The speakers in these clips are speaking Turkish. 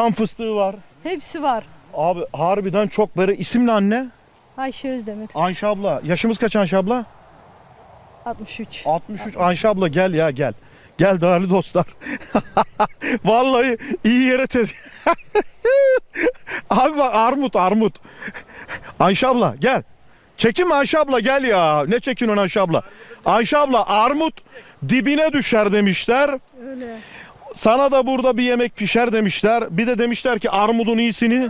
Tam fıstığı var. Hepsi var. Abi harbiden çok böyle. İsim ne anne? Ayşe Özdemir Ayşe abla. Yaşımız kaç Ayşe abla? 63. 63. Ayşe abla gel ya gel. Gel değerli dostlar. Vallahi iyi yere tez. Abi bak armut armut. Ayşe abla gel. Çekin Ayşe abla gel ya. Ne çekin Ayşe abla? Ayşe abla armut dibine düşer demişler. Öyle. Sana da burada bir yemek pişer demişler. Bir de demişler ki armudun iyisini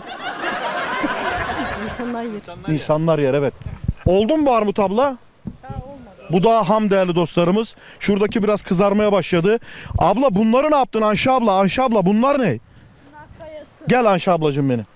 İnsanlar yer. insanlar yer evet. Oldu mu bu armut abla? Bu daha ham değerli dostlarımız. Şuradaki biraz kızarmaya başladı. Abla bunları ne yaptın Ayşe abla? Ayşe abla bunlar ne? Gel Ayşe ablacığım benim.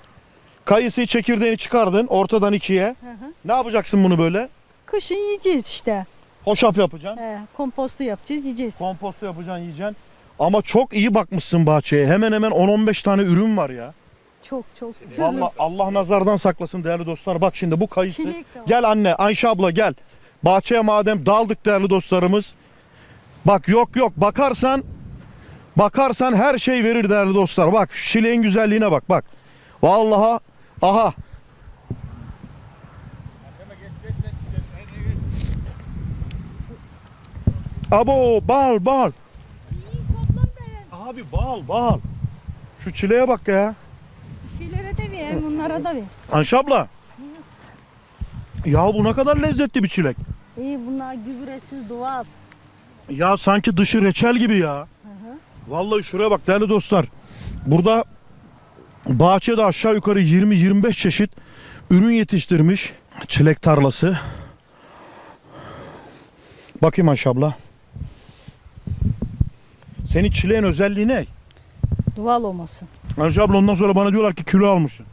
Kayısıyı çekirdeğini çıkardın ortadan ikiye. Hı hı. Ne yapacaksın bunu böyle? Kışın yiyeceğiz işte. Hoşaf yapacaksın. He, kompostu yapacağız yiyeceğiz. Komposto yapacaksın yiyeceksin. Ama çok iyi bakmışsın bahçeye. Hemen hemen 10-15 tane ürün var ya. Çok çok. Vallahi Allah nazardan saklasın değerli dostlar. Bak şimdi bu kayısı. Çilek de var. Gel anne Ayşe abla gel. Bahçeye madem daldık değerli dostlarımız. Bak yok yok bakarsan bakarsan her şey verir değerli dostlar. Bak şu çileğin güzelliğine bak bak. Vallahi aha. Abo bal bal. Abi bal bal. Şu çileğe bak ya. Bir şeylere de ver, bunlara da ver. Ayşe abla. Ya bu ne kadar lezzetli bir çilek. İyi bunlar gübresiz doğal. Ya sanki dışı reçel gibi ya. Hı hı. Vallahi şuraya bak değerli dostlar. Burada bahçede aşağı yukarı 20-25 çeşit ürün yetiştirmiş. Çilek tarlası. Bakayım Ayşe abla. Senin çileğin özelliği ne? Doğal olmasın. Ayşe abla ondan sonra bana diyorlar ki kilo almışsın.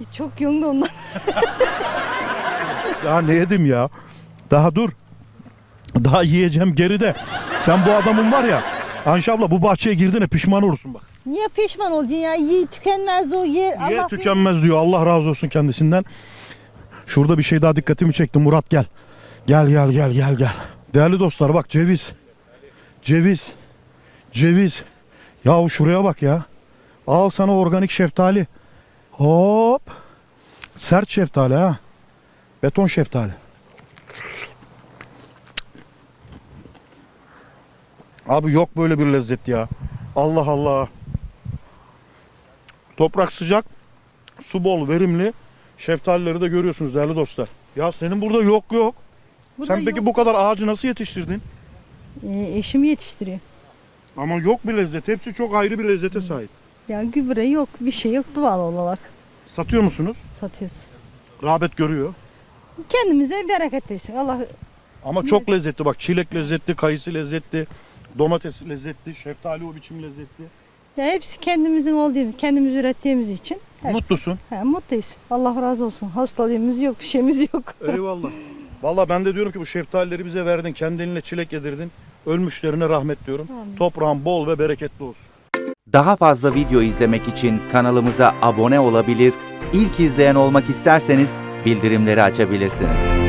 E, Çok yoğun da ondan. Ya ne yedim ya? Daha dur. Daha yiyeceğim geride. Sen bu adamın var ya. Ayşe abla bu bahçeye girdiğine pişman olursun bak. Niye pişman olacaksın ya? Yiğit tükenmez o yer. Ye Allah tükenmez diyor. Allah razı olsun kendisinden. Şurada bir şey daha dikkatimi çekti. Murat gel. Gel gel gel gel gel. Değerli dostlar bak ceviz. Ceviz. Ceviz. Yahu şuraya bak ya. Al sana organik şeftali. Hop. Sert şeftali ha. Beton şeftali. Abi yok böyle bir lezzet ya. Allah Allah. Toprak sıcak, su bol, verimli. Şeftalileri de görüyorsunuz değerli dostlar. Ya senin burada yok yok. Burada Sen peki yok. bu kadar ağacı nasıl yetiştirdin? E, eşim yetiştiriyor. Ama yok bir lezzet. Hepsi çok ayrı bir lezzete sahip. Ya gübre yok, bir şey yok doğal olarak Satıyor musunuz? satıyoruz. Rağbet görüyor. Kendimize bereket versin. Allah Ama çok lezzetli bak. Çilek lezzetli, kayısı lezzetli, domates lezzetli, şeftali o biçim lezzetli. ya hepsi kendimizin olduğumuz, kendimiz ürettiğimiz için. Hepsi. Mutlusun. He, mutluyuz. Allah razı olsun. Hastalığımız yok, bir şeyimiz yok. Eyvallah. Vallahi ben de diyorum ki bu şeftalileri bize verdin. Kendi elinle çilek yedirdin. Ölmüşlerine rahmet diyorum. Amin. Toprağın bol ve bereketli olsun. Daha fazla video izlemek için kanalımıza abone olabilir, ilk izleyen olmak isterseniz bildirimleri açabilirsiniz.